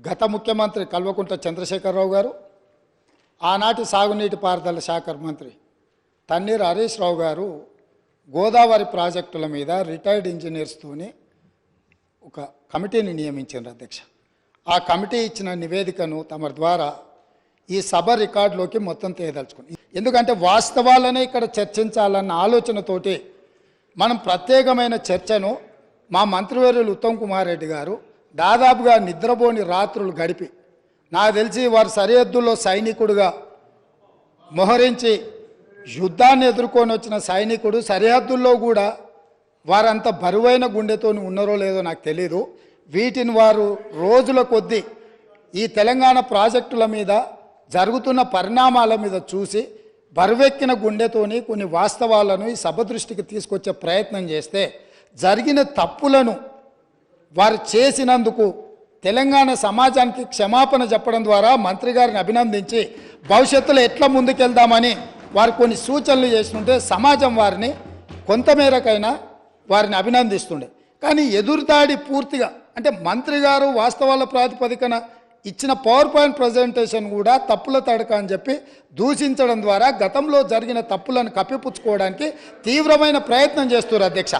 గత ముఖ్యమంత్రి కల్వకుంట్ల చంద్రశేఖరరావు గారు ఆనాటి సాగునీటి పారుదల శాఖ మంత్రి తన్నీర్ హరీష్ రావు గారు గోదావరి ప్రాజెక్టుల మీద రిటైర్డ్ ఇంజనీర్స్తోని ఒక కమిటీని నియమించారు అధ్యక్ష. ఆ కమిటీ ఇచ్చిన నివేదికను తమ ద్వారా ఈ సభ రికార్డులోకి మొత్తం తేదలుచుకుని ఎందుకంటే వాస్తవాలనే ఇక్కడ చర్చించాలన్న ఆలోచనతోటి మనం ప్రత్యేకమైన చర్చను మా మంత్రివర్యులు ఉత్తమ్ కుమార్ రెడ్డి గారు దాదాపుగా నిద్రపోని రాత్రులు గడిపి నాకు తెలిసి వారు సరిహద్దుల్లో సైనికుడుగా మోహరించి యుద్ధాన్ని ఎదుర్కొని వచ్చిన సైనికుడు సరిహద్దుల్లో కూడా వారంత బరువైన గుండెతో ఉన్నారో లేదో నాకు తెలియదు వీటిని వారు రోజుల కొద్దీ ఈ తెలంగాణ ప్రాజెక్టుల మీద జరుగుతున్న పరిణామాల మీద చూసి బరువెక్కిన గుండెతోని కొన్ని వాస్తవాలను ఈ సభ దృష్టికి తీసుకొచ్చే ప్రయత్నం చేస్తే జరిగిన తప్పులను వారు చేసినందుకు తెలంగాణ సమాజానికి క్షమాపణ చెప్పడం ద్వారా మంత్రి గారిని అభినందించి భవిష్యత్తులో ఎట్లా ముందుకెళ్దామని వారు కొన్ని సూచనలు చేస్తుంటే సమాజం వారిని కొంతమేరకైనా వారిని అభినందిస్తుండే. కానీ ఎదురుదాడి పూర్తిగా అంటే మంత్రి గారు వాస్తవాల ప్రాతిపదికన ఇచ్చిన పవర్ పాయింట్ ప్రజెంటేషన్ కూడా తప్పుల తడక అని చెప్పి దూషించడం ద్వారా గతంలో జరిగిన తప్పులను కప్పిపుచ్చుకోవడానికి తీవ్రమైన ప్రయత్నం చేస్తున్నారు అధ్యక్ష.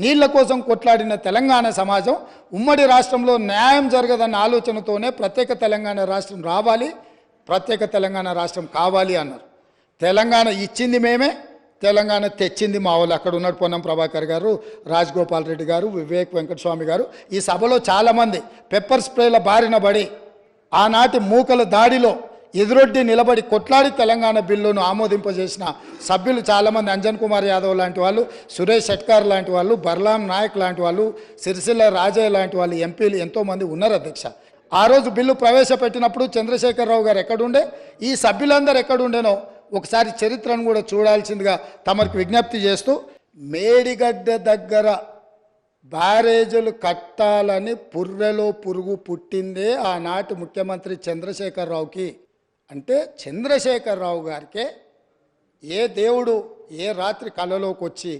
నీళ్ళ కోసం కొట్లాడిన తెలంగాణ సమాజం ఉమ్మడి రాష్ట్రంలో న్యాయం జరగదన్న ఆలోచనతోనే ప్రత్యేక తెలంగాణ రాష్ట్రం రావాలి ప్రత్యేక తెలంగాణ రాష్ట్రం కావాలి అన్నారు. తెలంగాణ ఇచ్చింది మేమే తెలంగాణ తెచ్చింది మా వాళ్ళు. అక్కడ ఉన్నాడు పొన్నం ప్రభాకర్ గారు రాజగోపాల్ రెడ్డి గారు వివేక్ వెంకటస్వామి గారు. ఈ సభలో చాలామంది పెప్పర్ స్ప్రేల బారిన పడి ఆనాటి మూకల దాడిలో ఎదురొడ్డి నిలబడి కొట్లాడి తెలంగాణ బిల్లును ఆమోదింపజేసిన సభ్యులు చాలామంది అంజన్ కుమార్ యాదవ్ లాంటి వాళ్ళు సురేష్ షెట్కార్ లాంటి వాళ్ళు బర్లాం నాయక్ లాంటి వాళ్ళు సిరిసిల్ల రాజయ్య లాంటి వాళ్ళు ఎంపీలు ఎంతోమంది ఉన్నారు అధ్యక్ష. ఆ రోజు బిల్లు ప్రవేశపెట్టినప్పుడు చంద్రశేఖరరావు గారు ఎక్కడుండే? ఈ సభ్యులందరూ ఎక్కడుండేనో ఒకసారి చరిత్రను కూడా చూడాల్సిందిగా తమకు విజ్ఞప్తి చేస్తూ మేడిగడ్డ దగ్గర బ్యారేజీలు కట్టాలని పుర్రెలో పురుగు పుట్టిందే ఆనాటి ముఖ్యమంత్రి చంద్రశేఖరరావుకి. అంటే చంద్రశేఖరరావు గారికే ఏ దేవుడు ఏ రాత్రి కళలోకి వచ్చి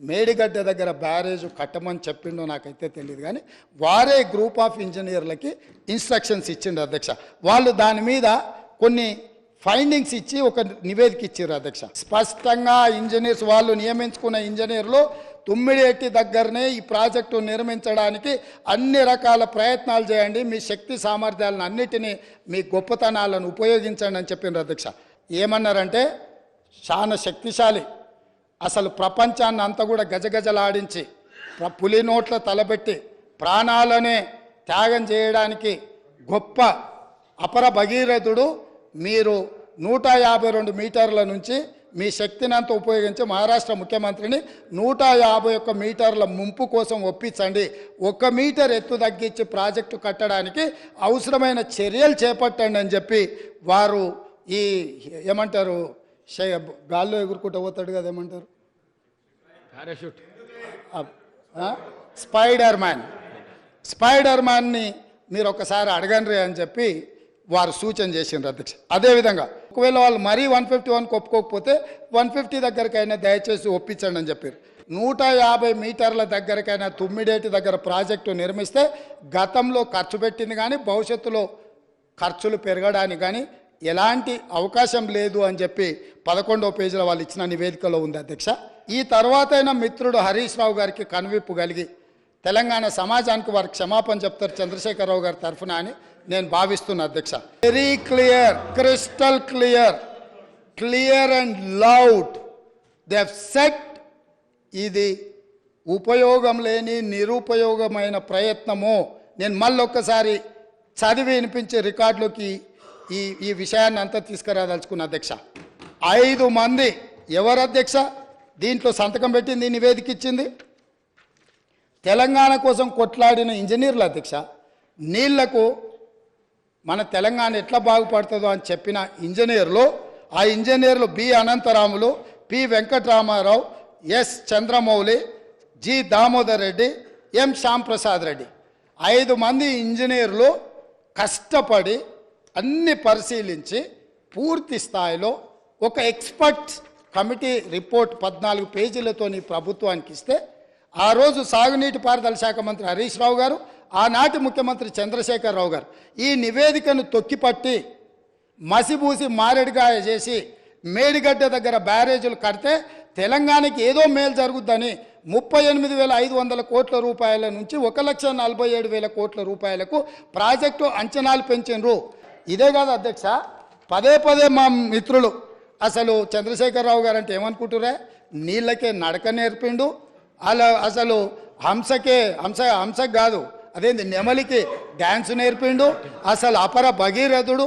మేడిగడ్డ దగ్గర బ్యారేజ్ కట్టమని చెప్పిండో నాకైతే తెలియదు కానీ వారే గ్రూప్ ఆఫ్ ఇంజనీర్లకి ఇన్స్ట్రక్షన్స్ ఇచ్చిండు అధ్యక్ష. వాళ్ళు దాని మీద కొన్ని ఫైండింగ్స్ ఇచ్చి ఒక నివేదిక ఇచ్చారు అధ్యక్ష. స్పష్టంగా ఇంజనీర్స్ వాళ్ళు నియమించుకున్న ఇంజనీర్లు తుమ్మిడేటి దగ్గరనే ఈ ప్రాజెక్టు నిర్మించడానికి అన్ని రకాల ప్రయత్నాలు చేయండి. మీ శక్తి సామర్థ్యాలను అన్నిటినీ మీ గొప్పతనాలను ఉపయోగించండి అని చెప్పిన అధ్యక్ష. ఏమన్నారంటే చాలా శక్తిశాలి. అసలు ప్రపంచాన్ని అంతా కూడా గజగజలాడించి పులి నోట్ల తలబెట్టి ప్రాణాలనే త్యాగం చేయడానికి గొప్ప అపర భగీరథుడు మీరు నూట యాభై రెండు మీటర్ల నుంచి మీ శక్తిని అంతా ఉపయోగించి మహారాష్ట్ర ముఖ్యమంత్రిని నూట యాభై ఒక్క మీటర్ల ముంపు కోసం ఒప్పించండి. ఒక మీటర్ ఎత్తు తగ్గించి ప్రాజెక్టు కట్టడానికి అవసరమైన చర్యలు చేపట్టండి అని చెప్పి వారు ఈ ఏమంటారు గాల్లో ఎగురుకుంటూ పోతాడు కదా ఏమంటారు? స్పైడర్ మ్యాన్ స్పైడర్ మ్యాన్ని మీరు ఒకసారి అడగండి అని చెప్పి వారు సూచన చేసిండ్రు అధ్యక్ష. అదేవిధంగా ఒకవేళ వాళ్ళు మరీ వన్ ఫిఫ్టీ వన్కి ఒప్పుకోకపోతే వన్ ఫిఫ్టీ దగ్గరకైనా దయచేసి ఒప్పించండి అని చెప్పారు. నూట యాభై మీటర్ల దగ్గరకైనా తుమ్మిడేటి దగ్గర ప్రాజెక్టు నిర్మిస్తే గతంలో ఖర్చు పెట్టింది కానీ భవిష్యత్తులో ఖర్చులు పెరగడానికి కానీ ఎలాంటి అవకాశం లేదు అని చెప్పి పదకొండవ పేజీలో వాళ్ళు ఇచ్చిన నివేదికలో ఉంది అధ్యక్ష. ఈ తర్వాతైనా మిత్రుడు హరీష్ రావు గారికి కనువిప్పు కలిగి తెలంగాణ సమాజానికి వారు క్షమాపణ చెప్తారు చంద్రశేఖరరావు గారి తరఫున అని నేను భావిస్తున్నా అధ్యక్ష. Very clear crystal clear clear and loud they said ఇది ఉపయోగం లేని నిరుపయోగమైన ప్రయత్నము. నేను మళ్ళొక్కసారి చదివి వినిపించే రికార్డులోకి ఈ ఈ విషయాన్ని అంతా తీసుకురాదలుచుకున్న అధ్యక్ష. ఐదు మంది ఎవరు అధ్యక్ష? దీంట్లో సంతకం పెట్టింది నివేదిక ఇచ్చింది. తెలంగాణ కోసం కొట్లాడిన ఇంజనీర్ల అధ్యక్ష. నీళ్ళకు మన తెలంగాణ ఎట్లా బాగుపడుతుందో అని చెప్పిన ఇంజనీర్లు ఆ ఇంజనీర్లు B. Anantaramulu P. Venkataramarao S. Chandramouli G. Damodar Reddy M. Shyamprasad Reddy. ఐదు మంది ఇంజనీర్లు కష్టపడి అన్ని పరిశీలించి పూర్తి స్థాయిలో ఒక ఎక్స్పర్ట్ కమిటీ రిపోర్ట్ పద్నాలుగు పేజీలతో ప్రభుత్వానికి ఇస్తే ఆ రోజు సాగునీటి పారుదల శాఖ మంత్రి హరీష్ రావు గారు ఆనాటి ముఖ్యమంత్రి చంద్రశేఖరరావు గారు ఈ నివేదికను తొక్కిపట్టి మసిబూసి మారేడుగాయ చేసి మేడిగడ్డ దగ్గర బ్యారేజీలు కడితే తెలంగాణకి ఏదో మేలు జరుగుద్దని ముప్పై ఎనిమిది వేల ఐదు వందల కోట్ల రూపాయల నుంచి ఒక లక్ష నలభై ఏడు వేల కోట్ల రూపాయలకు ప్రాజెక్టు అంచనాలు పెంచినరు. ఇదే కాదు అధ్యక్ష పదే పదే మా మిత్రులు అసలు చంద్రశేఖరరావు గారు అంటే ఏమనుకుంటురే నీళ్ళకే నడక నేర్పిండు. అలా అసలు హంసకే హంస హంసకు కాదు. అదేంటి నెమలికి డ్యాన్స్ నేర్పిండు అసలు అపర భగీరథుడు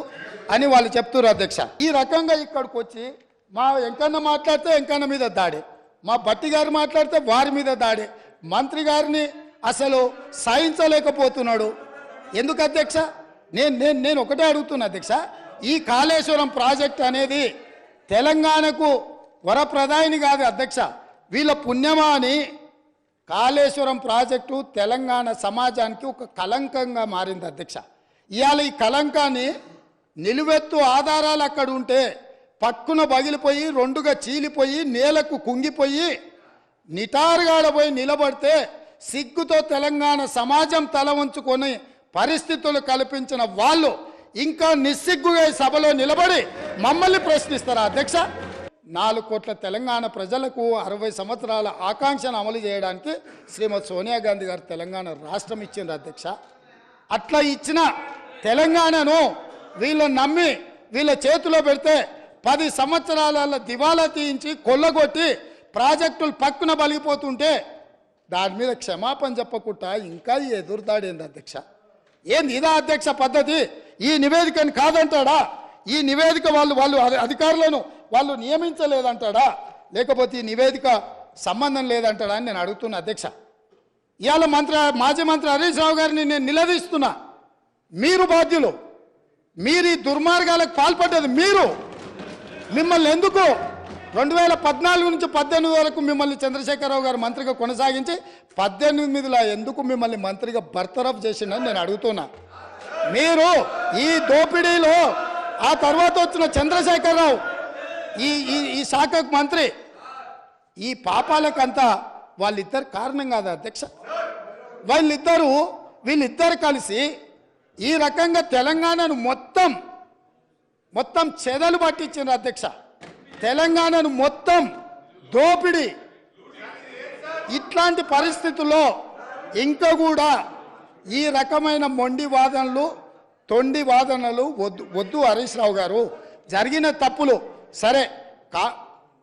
అని వాళ్ళు చెప్తున్నారు అధ్యక్ష. ఈ రకంగా ఇక్కడికి వచ్చి మా వెంకన్న మాట్లాడితే వెంకన్న మీద దాడి మా భట్టి గారు మాట్లాడితే వారి మీద దాడి మంత్రి గారిని అసలు సహించలేకపోతున్నాడు. ఎందుకు అధ్యక్ష? నేను నేను నేను ఒకటే అడుగుతున్నా అధ్యక్ష ఈ కాళేశ్వరం ప్రాజెక్ట్ అనేది తెలంగాణకు వరప్రదాయిని కాదు అధ్యక్ష వీళ్ళ పుణ్యమా అని కాళేశ్వరం ప్రాజెక్టు తెలంగాణ సమాజానికి ఒక కలంకంగా మారింది అధ్యక్ష. ఇవాళ ఈ కలంకాన్ని నిలువెత్తు ఆధారాలు అక్కడ ఉంటే పక్కున పగిలిపోయి రెండుగా చీలిపోయి నేలకు కుంగిపోయి నిటారుగాడపోయి నిలబడితే సిగ్గుతో తెలంగాణ సమాజం తల వంచుకొని పరిస్థితులు కల్పించిన వాళ్ళు ఇంకా నిస్సిగ్గుగా ఈ సభలో నిలబడి మమ్మల్ని ప్రశ్నిస్తారా అధ్యక్ష? నాలుగు కోట్ల తెలంగాణ ప్రజలకు అరవై సంవత్సరాల ఆకాంక్షను అమలు చేయడానికి శ్రీమతి సోనియా గాంధీ గారు తెలంగాణ రాష్ట్రం ఇచ్చింది అధ్యక్ష. అట్లా ఇచ్చిన తెలంగాణను వీళ్ళని నమ్మి వీళ్ళ చేతిలో పెడితే పది సంవత్సరాల దివాలా తీయించి కొల్లగొట్టి ప్రాజెక్టులు పక్కున బలిగిపోతుంటే దాని మీద క్షమాపణ చెప్పకుండా ఇంకా ఈ అధ్యక్ష? ఏంది ఇదా అధ్యక్ష పద్ధతి? ఈ నివేదికని కాదంటాడా? ఈ నివేదిక వాళ్ళు వాళ్ళు అధికారులను వాళ్ళు నియమించలేదంటాడా? లేకపోతే ఈ నివేదిక సంబంధం లేదంటాడా అని నేను అడుగుతున్నా అధ్యక్ష. ఇవాళ మంత్రి మాజీ మంత్రి హరీష్ రావు గారిని నేను నిలదీస్తున్నా. మీరు బాధ్యులు. మీరు ఈ దుర్మార్గాలకు పాల్పడ్డది మీరు. మిమ్మల్ని ఎందుకు రెండు వేల పద్నాలుగు నుంచి పద్దెనిమిది వరకు మిమ్మల్ని చంద్రశేఖరరావు గారు మంత్రిగా కొనసాగించి పద్దెనిమిదిలో ఎందుకు మిమ్మల్ని మంత్రిగా బర్తరఫ్ చేసిండని నేను అడుగుతున్నా. మీరు ఈ దోపిడీలో ఆ తర్వాత వచ్చిన చంద్రశేఖరరావు ఈ ఈ ఈ శాఖకు మంత్రి ఈ పాపాలకంతా వాళ్ళిద్దరు కారణం కాదు అధ్యక్ష. వాళ్ళిద్దరూ వీళ్ళిద్దరు కలిసి ఈ రకంగా తెలంగాణను మొత్తం మొత్తం చెదలు పట్టించిండ్రు అధ్యక్ష. తెలంగాణను మొత్తం దోపిడి. ఇట్లాంటి పరిస్థితుల్లో ఇంకా కూడా ఈ రకమైన మొండి వాదనలు తొండి వాదనలు వద్దు వద్దు హరీష్ రావు గారు. జరిగిన తప్పులు సరే కా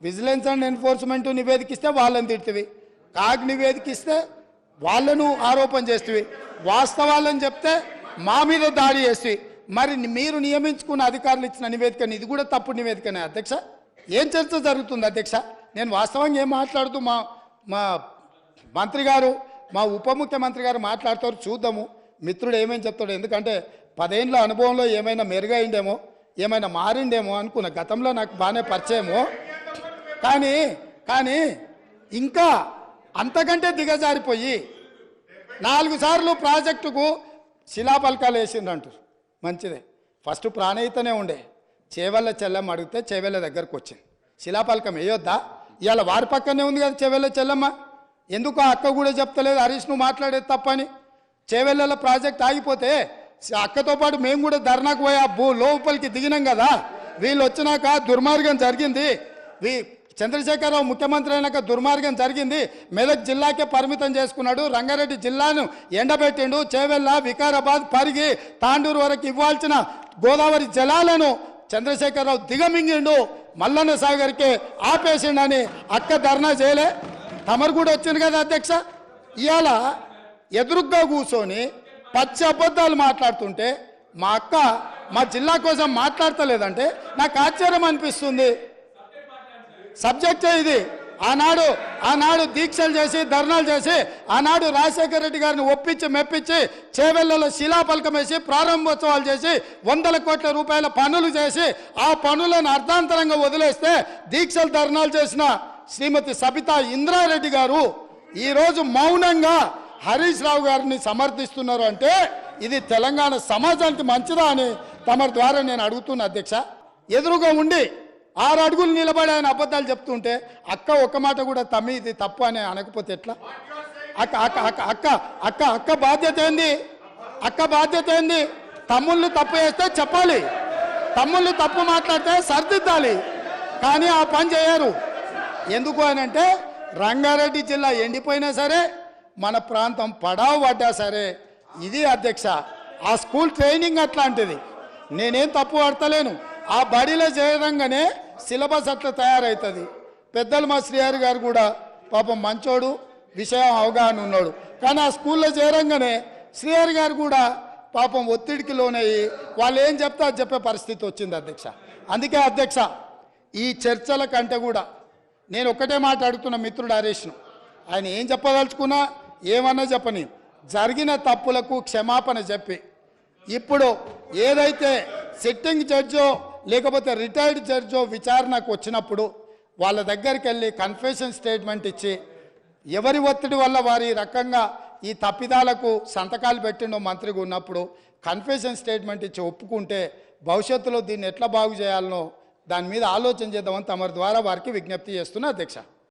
విజిలెన్స్ అండ్ ఎన్ఫోర్స్మెంట్ నివేదికిస్తే వాళ్ళని తిడుతుంది కాగ్ నివేదికిస్తే వాళ్ళను ఆరోపణ చేస్తుంది వాస్తవాలను చెప్తే మా మీద దాడి చేస్తుంది మరి మీరు నియమించుకున్న అధికారులు ఇచ్చిన నివేదికని ఇది కూడా తప్పుడు నివేదికనే అధ్యక్ష? ఏం చర్చ జరుగుతుంది అధ్యక్ష? నేను వాస్తవంగా ఏం మాట్లాడుతూ మా మా మంత్రి గారు మా ఉప ముఖ్యమంత్రి గారు మాట్లాడతారు చూద్దాము. మిత్రుడు ఏమేమి చెప్తాడు ఎందుకంటే పదేళ్ళ అనుభవంలో ఏమైనా మెరుగైండేమో ఏమైనా మారిండేమో అనుకున్న. గతంలో నాకు బాగానే పరిచయము. కానీ కానీ ఇంకా అంతకంటే దిగజారిపోయి నాలుగు సార్లు ప్రాజెక్టుకు శిలాపలకాలు వేసిండ్రంటారు. మంచిదే. ఫస్ట్ ప్రాణయితనే ఉండే. చేవెళ్ళ చెల్లమ్మ అడిగితే చేవెళ్ళ దగ్గరకు వచ్చింది. శిలాపలకం వేయొద్దా? ఇవాళ వారి పక్కనే ఉంది కదా చేవెళ్ళ చెల్లమ్మ. ఎందుకు ఆ అక్క కూడా చెప్తలేదు? హరీష్ నువ్వు మాట్లాడేది తప్పని. చేవెళ్ళ ప్రాజెక్ట్ ఆగిపోతే అక్కతో పాటు మేము కూడా ధర్నాకు పోయి ఆ భూ లోపలికి దిగినాం కదా. వీళ్ళు వచ్చినాక దుర్మార్గం జరిగింది. వీ చంద్రశేఖరరావు ముఖ్యమంత్రి అయినాక దుర్మార్గం జరిగింది. మెదక్ జిల్లాకే పరిమితం చేసుకున్నాడు. రంగారెడ్డి జిల్లాను ఎండబెట్టిండు. చేవెళ్ళ వికారాబాద్ పరిగి తాండూరు వరకు ఇవ్వాల్సిన గోదావరి జలాలను చంద్రశేఖరరావు దిగమింగిండు. మల్లన్న సాగర్కి ఆపేసిండని అక్క ధర్నా చేయలే. తమరు కూడా వచ్చింది కదా అధ్యక్ష. ఇవాళ ఎదురుగ్గా కూర్చొని పచ్చి అబద్ధాలు మాట్లాడుతుంటే మా అక్క మా జిల్లా కోసం మాట్లాడతలేదంటే నాకు ఆశ్చర్యం అనిపిస్తుంది. సబ్జెక్టే ఇది. ఆనాడు ఆనాడు దీక్షలు చేసి ధర్నాలు చేసి ఆనాడు రాజశేఖర రెడ్డి గారిని ఒప్పించి మెప్పించి చేవెళ్ళలో శిలాఫలకం వేసి ప్రారంభోత్సవాలు చేసి వందల కోట్ల రూపాయల పనులు చేసి ఆ పనులను అర్ధాంతరంగా వదిలేస్తే దీక్షలు ధర్నాలు చేసిన శ్రీమతి సబితా ఇంద్రారెడ్డి గారు ఈరోజు మౌనంగా హరీష్ రావు గారిని సమర్థిస్తున్నారు అంటే ఇది తెలంగాణ సమాజానికి మంచిదా అని తమ ద్వారా నేను అడుగుతున్నా అధ్యక్ష. ఎదురుగా ఉండి ఆరు అడుగులు నిలబడి ఆయన అబద్ధాలు చెప్తుంటే అక్క ఒక్క మాట కూడా తమ్మి ఇది తప్పు అని అనకపోతే ఎట్లా? అక్క అక్క అక్క అక్క అక్క అక్క బాధ్యత ఏంది? అక్క బాధ్యత ఏంది? తమ్ముళ్ళు తప్పు చేస్తే చెప్పాలి. తమ్ముళ్ళు తప్పు మాట్లాడితే సరిదిద్దాలి. కానీ ఆ పని చేయరు. ఎందుకు అని అంటే రంగారెడ్డి జిల్లా ఎండిపోయినా సరే మన ప్రాంతం పడావు పడ్డా సరే ఇది అధ్యక్ష ఆ స్కూల్ ట్రైనింగ్ అట్లాంటిది. నేనేం తప్పు పడతలేను. ఆ బడిలో చేయడంగానే సిలబస్ అట్లా తయారవుతుంది పెద్దలు మా శ్రీహరి గారు కూడా పాపం మంచోడు విషయం అవగాహన ఉన్నాడు. కానీ ఆ స్కూల్లో చేరంగానే శ్రీహరి గారు కూడా పాపం ఒత్తిడికి లోనయ్యి వాళ్ళు ఏం చెప్తా చెప్పే పరిస్థితి వచ్చింది అధ్యక్ష. అందుకే అధ్యక్ష ఈ చర్చల కంటే కూడా నేను ఒక్కటే మాట అడుగుతున్న మిత్రుడు హరీష్ను. ఆయన ఏం చెప్పదలుచుకున్నా ఏమన్నా చెప్పని జరిగిన తప్పులకు క్షమాపణ చెప్పి ఇప్పుడు ఏదైతే సిట్టింగ్ జడ్జో లేకపోతే రిటైర్డ్ జడ్జో విచారణకు వచ్చినప్పుడు వాళ్ళ దగ్గరికి వెళ్ళి కన్ఫెషన్ స్టేట్మెంట్ ఇచ్చి ఎవరి ఒత్తిడి వల్ల వారి రకంగా ఈ తప్పిదాలకు సంతకాలు పెట్టిండో మంత్రిగా ఉన్నప్పుడు కన్ఫెషన్ స్టేట్మెంట్ ఇచ్చి ఒప్పుకుంటే భవిష్యత్తులో దీన్ని ఎట్లా బాగు చేయాలనో దాని మీద ఆలోచన చేద్దామని తమరి ద్వారా వారికి విజ్ఞప్తి చేస్తున్నా అధ్యక్ష.